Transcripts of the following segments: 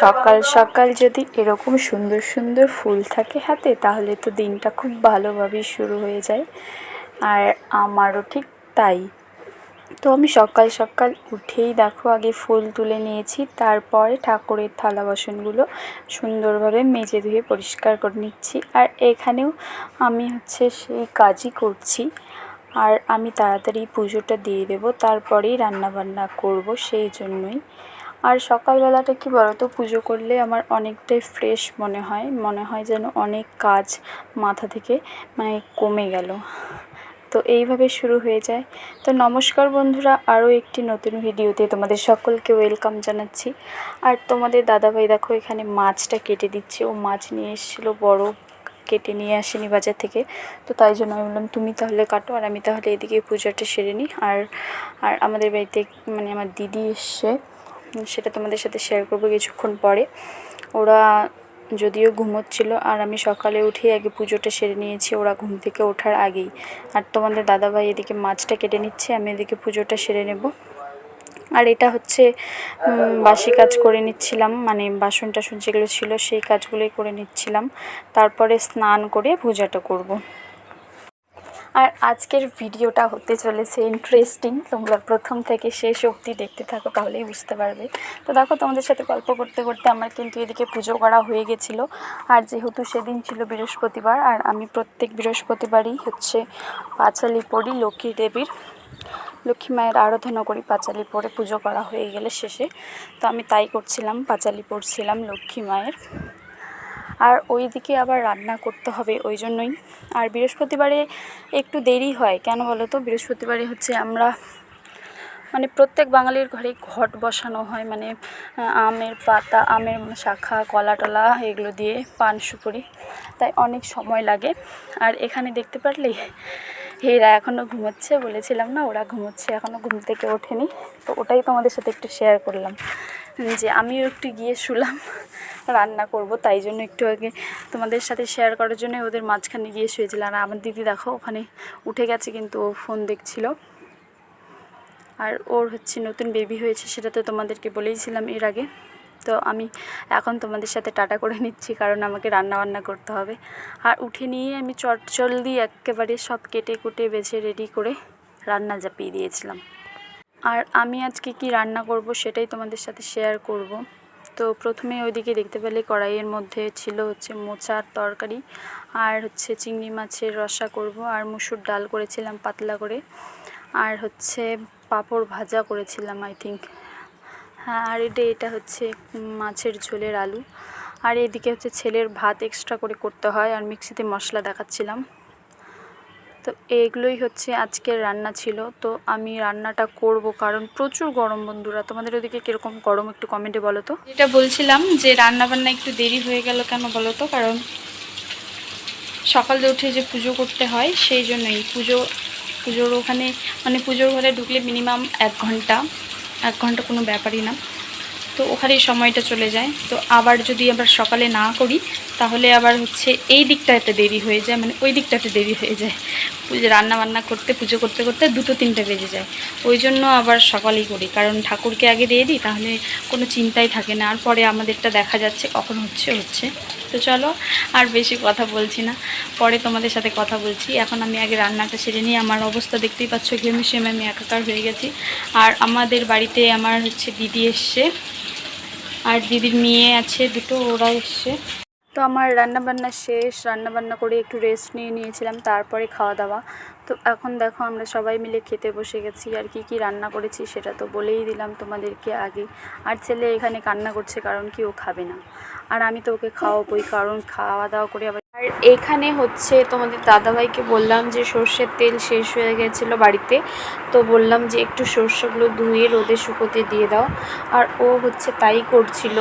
সকাল সকাল যদি এরকম সুন্দর সুন্দর ফুল থাকে হাতে, তাহলে তো দিনটা খুব ভালোভাবেই শুরু হয়ে যায়। আর আমারও ঠিক তাই। তো আমি সকাল সকাল উঠেই দেখো আগে ফুল তুলে নিয়েছি, তারপরে ঠাকুরের থালা বাসনগুলো সুন্দরভাবে মেজে ধুয়ে পরিষ্কার করে নিচ্ছি। আর এখানেও আমি হচ্ছে সেই কাজই করছি। আর আমি তাড়াতাড়ি পুজোটা দিয়ে দেবো, তারপরেই রান্নাবান্না করব সেই জন্যই। আর সকালবেলাটা কি বলতো, পুজো করলে আমার অনেকটাই ফ্রেশ মনে হয় মনে হয় যেন অনেক কাজ মাথা থেকে মানে কমে গেল। তো এইভাবে শুরু হয়ে যায়। তো নমস্কার বন্ধুরা, আরও একটি নতুন ভিডিওতে তোমাদের সকলকে ওয়েলকাম জানাচ্ছি। আর তোমাদের দাদাভাই দেখো এখানে মাছটা কেটে দিচ্ছে, ও মাছ নিয়ে এসেছিল বড় কেটে নিয়ে আসেনি বাজার থেকে। তো তাই জন্য আমি বললাম, তুমি তাহলে কাটো আর আমি তাহলে এদিকে পুজোটা সেরে নিই। আর আর আমাদের বাড়িতে মানে আমার দিদি এসছে, সেটা তোমাদের সাথে শেয়ার করব কিছুক্ষণ পরে। ওরা যদিও ঘুমোচ্ছিল, আর আমি সকালে উঠেই আগে পুজোটা সেরে নিয়েছি, ওরা ঘুম থেকে ওঠার আগেই। আর তোমাদের দাদাভাই এদিকে মাছটা কেটে নিচ্ছে, আমি এদিকে পুজোটা সেরে নেব। আর এটা হচ্ছে বাসি কাজ করে নিচ্ছিলাম মানে বাসন টাসন যেগুলো ছিল সেই কাজগুলোই করে নিচ্ছিলাম। তারপরে স্নান করে পূজাটা করব। আর আজকের ভিডিওটা হতে চলেছে ইন্টারেস্টিং তোমরা প্রথম থেকে শেষ অবধি দেখতে থাকো, তাহলেই বুঝতে পারবে। তো দেখো, তোমাদের সাথে গল্প করতে করতে আমার কিন্তু এদিকে পুজো করা হয়ে গেছিল। আর যেহেতু সেদিন ছিল বৃহস্পতিবার, আর আমি প্রত্যেক বৃহস্পতিবারই হচ্ছে পাঁচালি পড়ি লক্ষ্মী দেবীর। লক্ষ্মী মায়ের আরাধনা করি, পাঁচালি পরে পুজো করা হয়ে গেলে শেষে। তো আমি তাই করছিলাম, পাঁচালি পড়ছিলাম লক্ষ্মী মায়ের। আর ওই দিকে আবার রান্না করতে হবে ওই জন্যই। আর বৃহস্পতিবারে একটু দেরি হয়, কেন বলো তো? বৃহস্পতিবারে হচ্ছে আমরা মানে প্রত্যেক বাঙালির ঘরে ঘট বসানো হয় মানে আমের পাতা, আমের শাখা, কলা টলা এগুলো দিয়ে পান সুপুরি। তাই অনেক সময় লাগে। আর এখানে দেখতে পারলে এরা এখনও ঘুমোচ্ছে, বলেছিলাম না ওরা ঘুমোচ্ছে এখনও ঘুম থেকে ওঠেনি। তো ওটাই তোমাদের সাথে একটু শেয়ার করলাম। যে আমিও একটু গিয়ে শুলাম, রান্না করব, তাই জন্য একটু আগে তোমাদের সাথে শেয়ার করার জন্য ওদের মাঝখানে গিয়ে শুয়েছিলাম আর আমার দিদি দেখো, ওখানে উঠে গেছে কিন্তু ও ফোন দেখছিল। আর ওর হচ্ছে নতুন বেবি হয়েছে, সেটা তো তোমাদেরকে বলেইছিলাম এর আগে। তো আমি এখন তোমাদের সাথে টাটা করে নিচ্ছি, কারণ আমাকে রান্না বান্না করতে হবে। আর উঠে নিয়ে আমি চটজলদি একেবারে সব কেটে কুটে বেছে রেডি করে রান্না চাপিয়ে দিয়েছিলাম। আর আমি আজকে কি রান্না করব সেটাই তোমাদের সাথে শেয়ার করব। তো প্রথমে ওইদিকে দেখতে পেলে কড়াইয়ের মধ্যে ছিল হচ্ছে মোচার তরকারি, আর হচ্ছে চিংড়ি মাছের রসা করব, আর মুসুর ডাল করেছিলাম পাতলা করে, আর হচ্ছে পাঁপড় ভাজা করেছিলাম আই থিঙ্ক হ্যাঁ আর এটা এটা হচ্ছে মাছের ঝোলের আলু। আর এদিকে হচ্ছে ছেলের ভাত এক্সট্রা করে করতে হয়, আর মিক্সিতে মশলা দেখাচ্ছিলাম। তো এগুলোই হচ্ছে আজকের রান্না ছিল। তো আমি রান্নাটা করব কারণ প্রচুর গরম বন্ধুরা। তোমাদের ওদিকে কীরকম গরম একটু কমেন্টে বলো তো। যেটা বলছিলাম যে রান্না বান্না একটু দেরি হয়ে গেল কেন বলো তো? কারণ সকালে উঠে যে পুজো করতে হয়, সেই জন্যই। পুজো, পুজোর ওখানে মানে পুজোর ঘরে ঢুকলে মিনিমাম এক ঘণ্টা। এক ঘণ্টা কোনো ব্যাপারই না। তো ওখানেই সময়টা চলে যায়। তো আবার যদি আবার সকালে না করি, তাহলে আবার হচ্ছে এই দিকটাতে দেরি হয়ে যায় মানে ওই দিকটাতে দেরি হয়ে যায়। পুজো রান্না বান্না করতে, পুজো করতে করতে দুটো তিনটে বেজে যায়। ওই জন্য আবার সকালেই করি, কারণ ঠাকুরকে আগে দিয়ে দিই, তাহলে কোনো চিন্তাই থাকে না। আর পরে আমাদেরটা দেখা যাচ্ছে, কখন হচ্ছে হচ্ছে। তো চলো, আর বেশি কথা বলছি না। পরে তোমাদের সাথে কথা বলছি। এখন আমি আগে রান্নাটা সেরে নিয়ে আমার অবস্থা দেখতেই পাচ্ছ, ঘেমে আমি একাকার হয়ে গেছি। আর আমাদের বাড়িতে আমার হচ্ছে দিদি এসছে। আর দিদির মেয়ে আছে, দুটো, ওরা এসছে। তো আমার রান্নাবান্না শেষ, রান্নাবান্না করে একটু রেস্ট নিয়ে নিয়েছিলাম, তারপরে খাওয়া দাওয়া তো এখন দেখো আমরা সবাই মিলে খেতে বসে গেছি, আর কি কি রান্না করেছি সেটা তো বলেই দিলাম তোমাদেরকে আগে। আর ছেলে এখানে কান্না করছে কারণ কি ও খাবে না। আর আমি তো ওকে খাওয়াবোই, কারণ খাওয়া দাওয়া করে আবার এখানে হচ্ছে তোমাদের দাদাভাইকে বললাম যে সর্ষের তেল শেষ হয়ে গেছিল বাড়িতে, তো বললাম যে একটু সর্ষেগুলো ধুয়ে রোদে শুকোতে দিয়ে দাও। আর ও হচ্ছে তাই করছিল।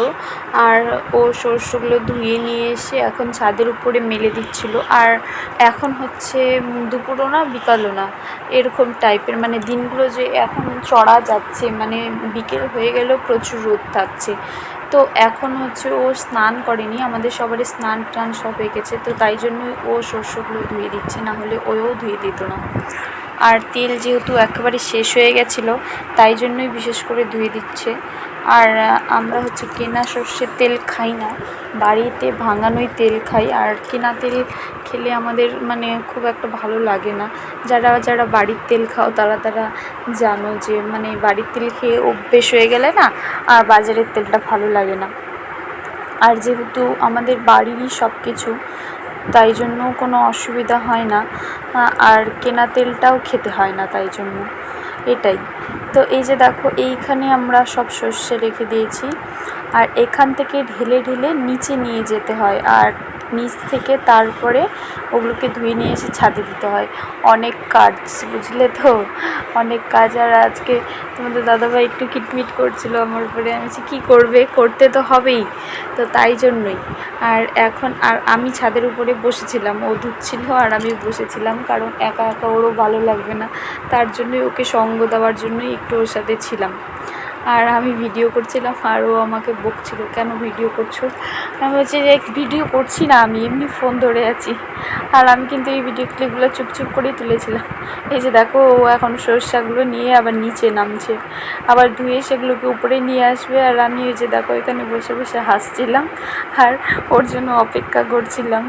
আর ও সর্ষেগুলো ধুয়ে নিয়ে এসে এখন ছাদের উপরে মেলে দিচ্ছিল। আর এখন হচ্ছে দুপুরও না, বিকালও না, এরকম টাইপের। মানে দিনগুলো যে এখন চড়া যাচ্ছে মানে বিকেল হয়ে গেলেও প্রচুর রোদ থাকছে। তো এখন হচ্ছে ও স্নান করেনি, আমাদের সবারই স্নান টান সব হয়ে গেছে, তো তাই জন্যই ও শস্যগুলো ধুয়ে দিচ্ছে, না হলে ওও ধুয়ে দিত না। আর তেল যেহেতু একেবারে শেষ হয়ে গেছিল, তাই জন্যই বিশেষ করে ধুয়ে দিচ্ছে। আর আমরা হচ্ছে কেনা সর্ষের তেল খাই না, বাড়িতে ভাঙানোই তেল খাই, আর কেনা তেল খেলে আমাদের মানে খুব একটা ভালো লাগে না। যারা যারা বাড়ির তেল খাও তারা তারা জানো যে মানে বাড়ির তেল খেয়ে অভ্যেস হয়ে গেলে না, আর বাজারের তেলটা ভালো লাগে না। আর যেহেতু আমাদের বাড়িরই সব কিছু তাই জন্য কোনো অসুবিধা হয় না। আর কেনা তেলটাও খেতে হয় না তাই জন্য। এটাই। তো এই যে দেখো, এইখানে আমরা সব সর্ষে রেখে দিয়েছি। আর এখান থেকে ঢেলে ঢেলে নিচে নিয়ে যেতে হয়। আর নিচ থেকে তারপরে ওগুলোকে ধুয়ে নিয়ে এসে ছাদে দিতে হয়। অনেক কাজ, বুঝলে তো? অনেক কাজ। আর আজকে তোমাদের দাদাভাই একটু কিটমিট করছিল আমার উপরে। আমি বলছি, কী করবে? করতে তো হবেই। তো তাই জন্যই। আর এখন আর আমি ছাদের উপরে বসেছিলাম। ও ধুচ্ছিল আর আমি বসেছিলাম কারণ একা একা ওরও ভালো লাগবে না। তার জন্যই ওকে সঙ্গ দেওয়ার জন্যই একটু ওর সাথে ছিলাম। আর আমি ভিডিও করছিলাম আর ও আমাকে বকছিল, কেন ভিডিও করছ? আমি বলছি যে ভিডিও করছি না আমি, এমনি ফোন ধরে আছি। আর আমি কিন্তু এই ভিডিও ক্লিপগুলো চুপচুপ করেই তুলেছিলাম। এই যে দেখো, ও এখন সরষাগুলো নিয়ে আবার নিচে নামছে। আবার ধুয়ে সেগুলোকে উপরে নিয়ে আসবে। আর আমি ওই যে দেখো, এখানে বসে বসে হাসছিলাম। আর ওর জন্য অপেক্ষা করছিলাম।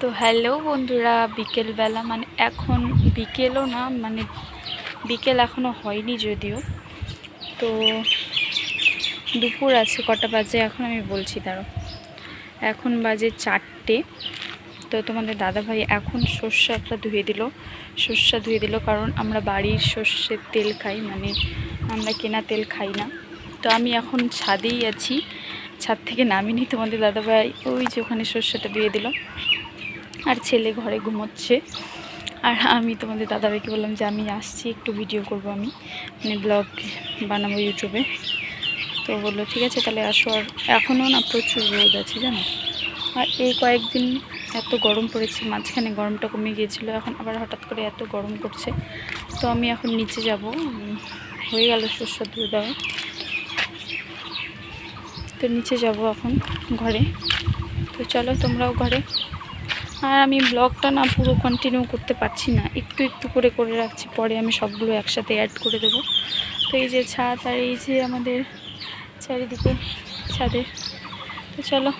তো হ্যালো বন্ধুরা, বিকেলবেলা মানে এখন বিকেলও না মানে বিকেল এখনও হয়নি যদিও। তো দুপুর আছে, কটা বাজে এখন আমি বলছি তারও এখন বাজে চারটে। তো তোমাদের দাদাভাই এখন সর্ষাটা ধুয়ে দিল। সর্ষা ধুয়ে দিল কারণ আমরা বাড়ির সর্ষের তেল খাই মানে আমরা কেনা তেল খাই না। তো আমি এখন ছাদেই আছি, ছাদ থেকে নামিনি তোমাদের দাদাভাই। ওই যে ওখানে সর্ষেটা ধুয়ে দিল। আর ছেলে ঘরে ঘুমোচ্ছে। আর আমি তোমাদের দাদাভাইকে বললাম যে আমি আসছি, একটু ভিডিও করব আমি। মানে ব্লগ বানাবো ইউটিউবে তো বলল, ঠিক আছে, তাহলে আসো। আর এখনও না প্রচুর রোদ আছে, জানো? আর এই কয়েকদিন এত গরম পড়েছে, মাঝখানে গরমটা কমে গিয়েছিল, এখন আবার হঠাৎ করে এত গরম করছে তো আমি এখন নিচে যাব। হয়ে গেল শস্য ধুয়ে দেওয়া। তো নিচে যাব এখন ঘরে। তো চলো তোমরাও ঘরে। আর আমি ব্লগটা না পুরো কন্টিনিউ করতে পারছি না। একটু একটু করে করে রাখছি, পরে আমি সবগুলো একসাথে অ্যাড করে দেবো। তো এই যে ছাদ আর এই যে আমাদের চারিদিকে ছাদের তো চলো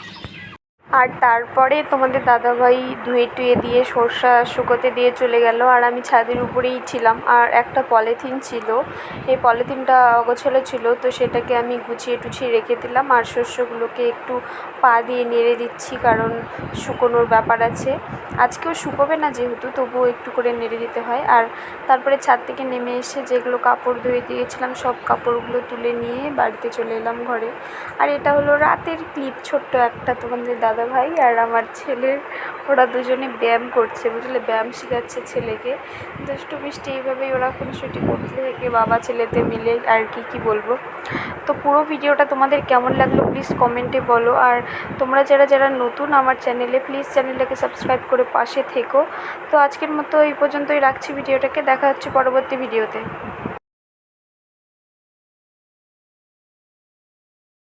আর তারপরে তোমাদের দাদাভাই ধুয়ে টুয়ে দিয়ে সর্ষা শুকোতে দিয়ে চলে গেল আর আমি ছাদের উপরেই ছিলাম আর একটা পলিথিন ছিল। এই পলিথিনটা অগোছালো ছিল তো সেটাকে আমি গুছিয়ে টুছিয়ে রেখে দিলাম আর শস্যগুলোকে একটু পা দিয়ে নেড়ে দিচ্ছি কারণ শুকোনোর ব্যাপার আছে। আজকেও শুকোবে না যেহেতু, তবুও একটু করে নেড়ে দিতে হয়। আর তারপরে ছাদ থেকে নেমে এসে যেগুলো কাপড় ধুয়ে দিয়েছিলাম সব কাপড়গুলো তুলে নিয়ে বাড়িতে চলে এলাম ঘরে। আর এটা হলো রাতের ক্লিপ ছোট্ট একটা তোমাদের দাদা ভাই আর আমার ছেলের, ওরা দুজনে ব্যায়াম করছে, বুঝলে? ব্যায়াম শেখাচ্ছে ছেলেকে। দুষ্টু মিষ্টি এইভাবেই ওরা কোনো ছুটি করতে থাকে, বাবা ছেলেতে মিলে আর কি কি বলব? তো পুরো ভিডিওটা তোমাদের কেমন লাগল প্লিজ কমেন্টে বলো। আর তোমরা যারা যারা নতুন আমার চ্যানেলে, প্লিজ চ্যানেলটাকে সাবস্ক্রাইব করে পাশে থেকো। তো আজকের মতো এই পর্যন্তই রাখছি ভিডিওটাকে। দেখা হচ্ছে পরবর্তী ভিডিওতে।